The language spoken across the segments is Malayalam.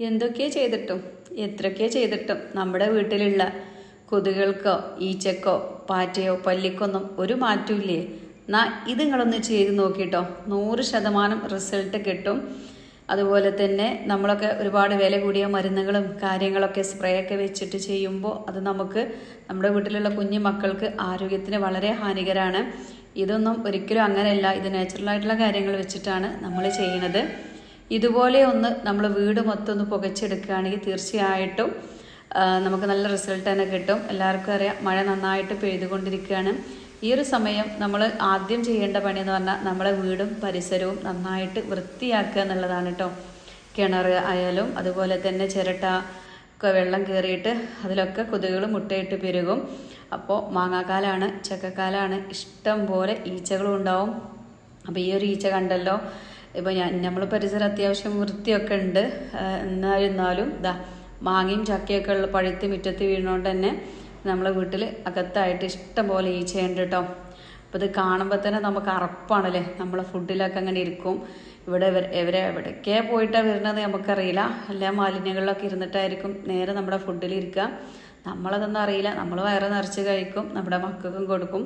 എന്തൊക്കെ ചെയ്തിട്ടും എത്രയൊക്കെ ചെയ്തിട്ടും നമ്മുടെ വീട്ടിലുള്ള കൊതുകൾക്കോ ഈച്ചക്കോ പാറ്റയോ പല്ലിക്കൊന്നും ഒരു മാറ്റമില്ലേ എന്നാ ഇത് നിങ്ങളൊന്ന് ചെയ്ത് നോക്കിയിട്ടോ നൂറ് ശതമാനം റിസൾട്ട് കിട്ടും. അതുപോലെ തന്നെ നമ്മളൊക്കെ ഒരുപാട് വില കൂടിയ മരുന്നുകളും കാര്യങ്ങളൊക്കെ സ്പ്രേ ഒക്കെ വെച്ചിട്ട് ചെയ്യുമ്പോൾ അത് നമുക്ക് നമ്മുടെ വീട്ടിലുള്ള കുഞ്ഞു മക്കൾക്ക് ആരോഗ്യത്തിന് വളരെ ഹാനികരമാണ് ഇതൊന്നും ഒരിക്കലും അങ്ങനെയല്ല. ഇത് നാച്ചുറലായിട്ടുള്ള കാര്യങ്ങൾ വെച്ചിട്ടാണ് നമ്മൾ ചെയ്യുന്നത് ഇതുപോലെ ഒന്ന് നമ്മൾ വീട് മൊത്തം ഒന്ന് പുകച്ചെടുക്കുകയാണെങ്കിൽ തീർച്ചയായിട്ടും നമുക്ക് നല്ല റിസൾട്ട് തന്നെ കിട്ടും. എല്ലാവർക്കും അറിയാം മഴ നന്നായിട്ട് പെയ്തുകൊണ്ടിരിക്കുകയാണ്. ഈ ഒരു സമയം നമ്മൾ ആദ്യം ചെയ്യേണ്ട പണി എന്ന് പറഞ്ഞാൽ നമ്മളെ വീടും പരിസരവും നന്നായിട്ട് വൃത്തിയാക്കുക എന്നുള്ളതാണ് കേട്ടോ. കിണർ ആയാലും അതുപോലെ തന്നെ ചിരട്ട ഒക്കെ വെള്ളം കയറിയിട്ട് അതിലൊക്കെ കൊതുകുകൾ മുട്ടയിട്ട് പെരുകും. അപ്പോൾ മാങ്ങാക്കാലാണ് ചക്കക്കാലാണ് ഇഷ്ടം പോലെ ഈച്ചകളും ഉണ്ടാവും. അപ്പോൾ ഈ ഒരു ഈച്ച കണ്ടല്ലോ ഇപ്പോൾ ഞാൻ നമ്മൾ പരിസരം അത്യാവശ്യം വൃത്തിയൊക്കെ ഉണ്ട്. എന്നായിരുന്നാലും ഇതാ മാങ്ങയും ചക്കയൊക്കെ ഉള്ള പഴുത്ത് മുറ്റത്ത് വീണുകൊണ്ട് തന്നെ നമ്മളെ വീട്ടിൽ അകത്തായിട്ട് ഇഷ്ടം പോലെ ഈച്ചയുണ്ട് കേട്ടോ അപ്പോൾ ഇത് കാണുമ്പോൾ തന്നെ നമുക്ക് അറപ്പാണല്ലേ? നമ്മളെ ഫുഡിലൊക്കെ അങ്ങനെ ഇരിക്കും. ഇവിടെ ഇവരെ എവിടേക്കേ പോയിട്ടാണ് വരുന്നത് നമുക്കറിയില്ല. എല്ലാ മാലിന്യങ്ങളിലൊക്കെ ഇരുന്നിട്ടായിരിക്കും നേരെ നമ്മുടെ ഫുഡിൽ ഇരിക്കുക. നമ്മളതൊന്നും അറിയില്ല. നമ്മൾ വയറ് നിറച്ച് കഴിക്കും. നമ്മുടെ മക്കൾക്കും കൊടുക്കും.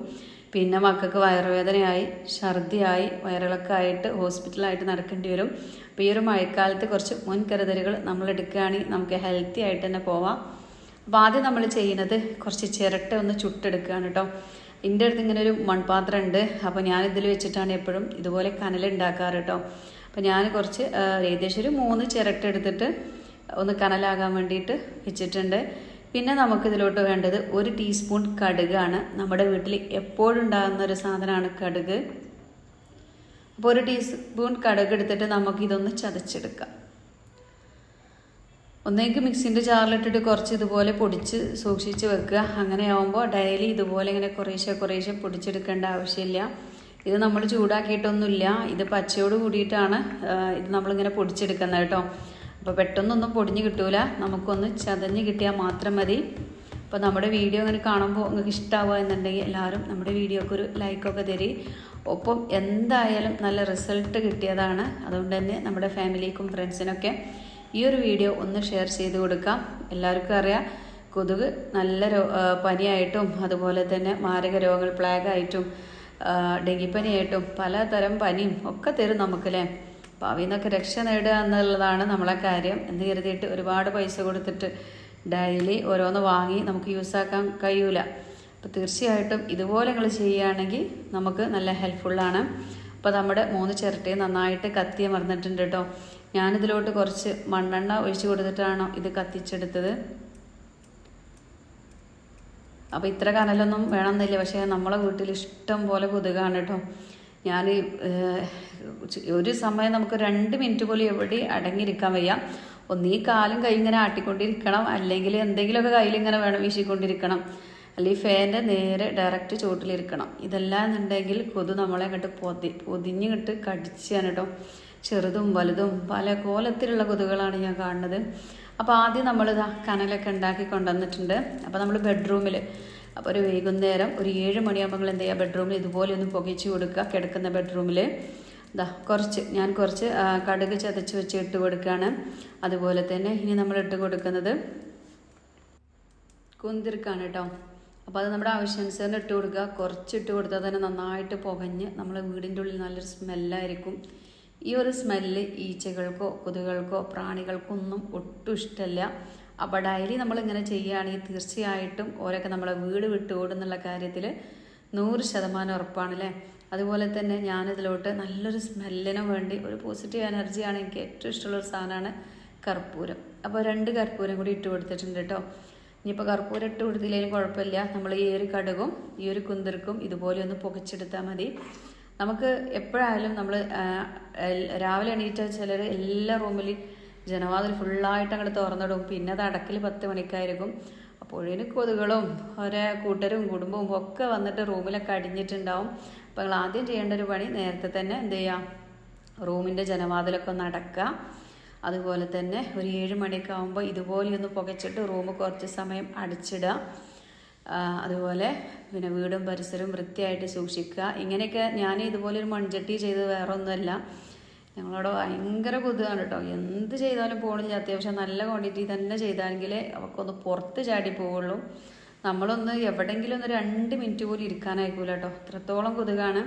പിന്നെ മക്കൾക്ക് വയറുവേദനയായി ഛർദിയായി വയറിളക്കം ആയിട്ട് ഹോസ്പിറ്റലായിട്ട് നടക്കേണ്ടി വരും. അപ്പോൾ ഈ ഒരു മഴക്കാലത്ത് കുറച്ച് മുൻകരുതലുകൾ നമ്മൾ എടുക്കുകയാണെങ്കിൽ നമുക്ക് ഹെൽത്തി ആയിട്ട് തന്നെ പോവാം. അപ്പോൾ ആദ്യം നമ്മൾ ചെയ്യുന്നത് കുറച്ച് ചിരട്ട ഒന്ന് ചുട്ടെടുക്കുകയാണ് കേട്ടോ എന്റെ അടുത്ത് ഇങ്ങനെ ഒരു മൺപാത്രം ഉണ്ട്. അപ്പോൾ ഞാൻ ഇതിൽ വെച്ചിട്ടാണ് എപ്പോഴും ഇതുപോലെ കനൽ ഉണ്ടാക്കാറ് കേട്ടോ അപ്പോൾ ഞാൻ കുറച്ച് ഏകദേശം ഒരു മൂന്ന് ചിരട്ട എടുത്തിട്ട് ഒന്ന് കനലാകാൻ വേണ്ടിയിട്ട് വെച്ചിട്ടുണ്ട്. പിന്നെ നമുക്കിതിലോട്ട് വേണ്ടത് ഒരു ടീസ്പൂൺ കടുകാണ്. നമ്മുടെ വീട്ടിൽ എപ്പോഴും ഉണ്ടാകുന്ന ഒരു സാധനമാണ് കടുക്. അപ്പോൾ ഒരു ടീസ്പൂൺ കടുക് എടുത്തിട്ട് നമുക്കിതൊന്ന് ചതച്ചെടുക്കാം. ഒന്നേക്ക് മിക്സിന്റെ ജാറിലിട്ടിട്ട് കുറച്ച് ഇതുപോലെ പൊടിച്ച് സൂക്ഷിച്ച് വെക്കുക. അങ്ങനെ ആവുമ്പോൾ ഡെയിലി ഇതുപോലെ ഇങ്ങനെ കുറേശ്ശെ കുറേശ്ശെ പൊടിച്ചെടുക്കേണ്ട ആവശ്യമില്ല. ഇത് നമ്മൾ ചൂടാക്കിയിട്ടൊന്നുമില്ല. ഇത് പച്ചയോട് കൂടിയിട്ടാണ് ഇത് നമ്മളിങ്ങനെ പൊടിച്ചെടുക്കുന്നത് കേട്ടോ. അപ്പോൾ പെട്ടെന്നൊന്നും പൊടിഞ്ഞ് കിട്ടൂല. നമുക്കൊന്ന് ചതഞ്ഞ് കിട്ടിയാൽ മാത്രം മതി. അപ്പോൾ നമ്മുടെ വീഡിയോ അങ്ങനെ കാണുമ്പോൾ നിങ്ങൾക്ക് ഇഷ്ടമാവുക എന്നുണ്ടെങ്കിൽ എല്ലാവരും നമ്മുടെ വീഡിയോക്ക് ഒരു ലൈക്കൊക്കെ തരി. ഒപ്പം എന്തായാലും നല്ല റിസൾട്ട് കിട്ടിയതാണ്. അതുകൊണ്ട് തന്നെ നമ്മുടെ ഫാമിലിക്കും ഫ്രണ്ട്സിനൊക്കെ ഈ ഒരു വീഡിയോ ഒന്ന് ഷെയർ ചെയ്ത് കൊടുക്കാം. എല്ലാവർക്കും അറിയാം കൊതുക് നല്ല പനിയായിട്ടും അതുപോലെ തന്നെ മാരക രോഗങ്ങൾ പ്ലാഗായിട്ടും ഡെങ്കിപ്പനിയായിട്ടും പലതരം പനിയും ഒക്കെ തരും നമുക്കല്ലേ? അവയിൽ നിന്നൊക്കെ രക്ഷ നേടുക എന്നുള്ളതാണ് നമ്മളെ കാര്യം. എന്ന് കരുതിയിട്ട് ഒരുപാട് പൈസ കൊടുത്തിട്ട് ഡെയിലി ഓരോന്ന് വാങ്ങി നമുക്ക് യൂസാക്കാൻ കഴിയൂല. അപ്പോൾ തീർച്ചയായിട്ടും ഇതുപോലെ നിങ്ങൾ ചെയ്യുകയാണെങ്കിൽ നമുക്ക് നല്ല ഹെൽപ്ഫുള്ളാണ് അപ്പോൾ നമ്മുടെ മൂന്ന് ചിരട്ടയും നന്നായിട്ട് കത്തി അമർന്നിട്ടുണ്ട് കേട്ടോ ഞാനിതിലോട്ട് കുറച്ച് മണ്ണെണ്ണ ഒഴിച്ച് കൊടുത്തിട്ടാണോ ഇത് കത്തിച്ചെടുത്തത്. അപ്പോൾ ഇത്ര കനലൊന്നും വേണമെന്നില്ല. പക്ഷേ നമ്മളെ വീട്ടിൽ ഇഷ്ടം പോലെ കൊതുകാണ് കേട്ടോ ഞാൻ ഒരു സമയം നമുക്ക് രണ്ട് മിനിറ്റ് പോലും എവിടെ അടങ്ങിയിരിക്കാൻ വയ്യ. ഒന്നീ കാലും കൈ ഇങ്ങനെ ആട്ടിക്കൊണ്ടിരിക്കണം. അല്ലെങ്കിൽ എന്തെങ്കിലുമൊക്കെ കയ്യിലിങ്ങനെ വേണം വീശിക്കൊണ്ടിരിക്കണം. അല്ലെങ്കിൽ ഫാന്റെ നേരെ ഡയറക്റ്റ് ചുവട്ടിലിരിക്കണം. ഇതെല്ലാം എന്നുണ്ടെങ്കിൽ കൊതു നമ്മളെ അങ്ങോട്ട് പൊതി പൊതിഞ്ഞിട്ട് കടിച്ചാണ് കേട്ടോ. ചെറുതും വലുതും പല കോലത്തിലുള്ള കൊതുകുകളാണ് ഞാൻ കാണുന്നത്. അപ്പോൾ ആദ്യം നമ്മൾ ഇതാ കനലൊക്കെ ഉണ്ടാക്കി കൊണ്ടുവന്നിട്ടുണ്ട്. അപ്പോൾ നമ്മൾ ബെഡ്റൂമിൽ അപ്പോൾ ഒരു വൈകുന്നേരം ഒരു ഏഴ് മണിയാകുമ്പോൾ നിങ്ങൾ എന്ത് ചെയ്യുക ബെഡ്റൂമിൽ ഇതുപോലെ ഒന്ന് പുകച്ച് കൊടുക്കുക കിടക്കുന്ന ബെഡ്റൂമിൽ ഇതാ കുറച്ച് ഞാൻ കുറച്ച് കടുക് ചതച്ച് വെച്ച് ഇട്ട് കൊടുക്കുകയാണ് അതുപോലെ തന്നെ ഇനി നമ്മൾ ഇട്ട് കൊടുക്കുന്നത് കുന്തിർക്കാണ് കേട്ടോ അപ്പോൾ അത് നമ്മുടെ ആവശ്യാനുസരണം ഇട്ട് കൊടുക്കുക കുറച്ച് ഇട്ട് കൊടുത്താൽ തന്നെ നന്നായിട്ട് പുകഞ്ഞ് നമ്മളെ വീടിന്റെ ഉള്ളിൽ നല്ലൊരു സ്മെല്ലായിരിക്കും ഈ ഒരു സ്മെല്ല് ഈച്ചകൾക്കോ കൊതുകൾക്കോ പ്രാണികൾക്കോ ഒന്നും ഒട്ടും ഇഷ്ടമല്ല അപ്പോൾ ഡയലി നമ്മളിങ്ങനെ ചെയ്യുകയാണെങ്കിൽ തീർച്ചയായിട്ടും ഓരൊക്കെ നമ്മളെ വീട് വിട്ടുകൂടുന്നുള്ള കാര്യത്തിൽ നൂറ് ശതമാനം ഉറപ്പാണല്ലേ? അതുപോലെ തന്നെ ഞാനിതിലോട്ട് നല്ലൊരു സ്മെല്ലിന് വേണ്ടി ഒരു പോസിറ്റീവ് എനർജിയാണ് എനിക്ക് ഏറ്റവും ഇഷ്ടമുള്ള ഒരു സാധനമാണ് കർപ്പൂരം. അപ്പോൾ രണ്ട് കർപ്പൂരം കൂടി ഇട്ട് കൊടുത്തിട്ടുണ്ട് കേട്ടോ ഇനിയിപ്പോൾ കർപ്പൂരം ഇട്ട് കൊടുത്തില്ലെങ്കിലും കുഴപ്പമില്ല. നമ്മൾ ഈ ഒരു കടുകും ഈ ഒരു കുന്തിർക്കും ഇതുപോലെ ഒന്ന് പുകച്ചെടുത്താൽ മതി. നമുക്ക് എപ്പോഴായാലും നമ്മൾ രാവിലെ എണീറ്റ ചിലർ എല്ലാ റൂമിൽ ജനവാതിൽ ഫുള്ളായിട്ട് അങ്ങോട്ട് തുറന്നിടും. പിന്നെ അത് അടക്കിൽ പത്ത് മണിക്കായിരിക്കും. അപ്പോഴേന് കൊതുകളും ഓരോ കൂട്ടരും കുടുംബവും ഒക്കെ വന്നിട്ട് റൂമിലൊക്കെ അടിഞ്ഞിട്ടുണ്ടാവും. അപ്പോൾ നിങ്ങൾ ആദ്യം ചെയ്യേണ്ട ഒരു പണി നേരത്തെ തന്നെ എന്ത് ചെയ്യാം? റൂമിന്റെ ജനവാതിലൊക്കെ ഒന്ന് അടക്കുക. അതുപോലെ തന്നെ ഒരു ഏഴ് മണിയൊക്കെ ആകുമ്പോൾ ഇതുപോലെ ഒന്ന് പുകച്ചിട്ട് റൂം കുറച്ച് സമയം അടിച്ചിടുക. അതുപോലെ പിന്നെ വീടും പരിസരവും വൃത്തിയായിട്ട് സൂക്ഷിക്കുക. ഇങ്ങനെയൊക്കെ ഞാൻ ഇതുപോലെ ഒരു മൺചട്ടി ചെയ്ത് വേറെ ഒന്നുമല്ല ഞങ്ങളവിടെ ഭയങ്കര കൊതുകാണ് കേട്ടോ. എന്ത് ചെയ്താലും പോണില്ല. അത്യാവശ്യം നല്ല ക്വാണ്ടിറ്റി തന്നെ ചെയ്താണെങ്കിൽ അവക്കൊന്ന് പുറത്ത് ചാടി പോവുള്ളൂ. നമ്മളൊന്ന് എവിടെയെങ്കിലും ഒന്ന് രണ്ട് മിനിറ്റ് പോലും ഇരിക്കാനായിക്കൂല കേട്ടോ. അത്രത്തോളം കൊതുകാണ്.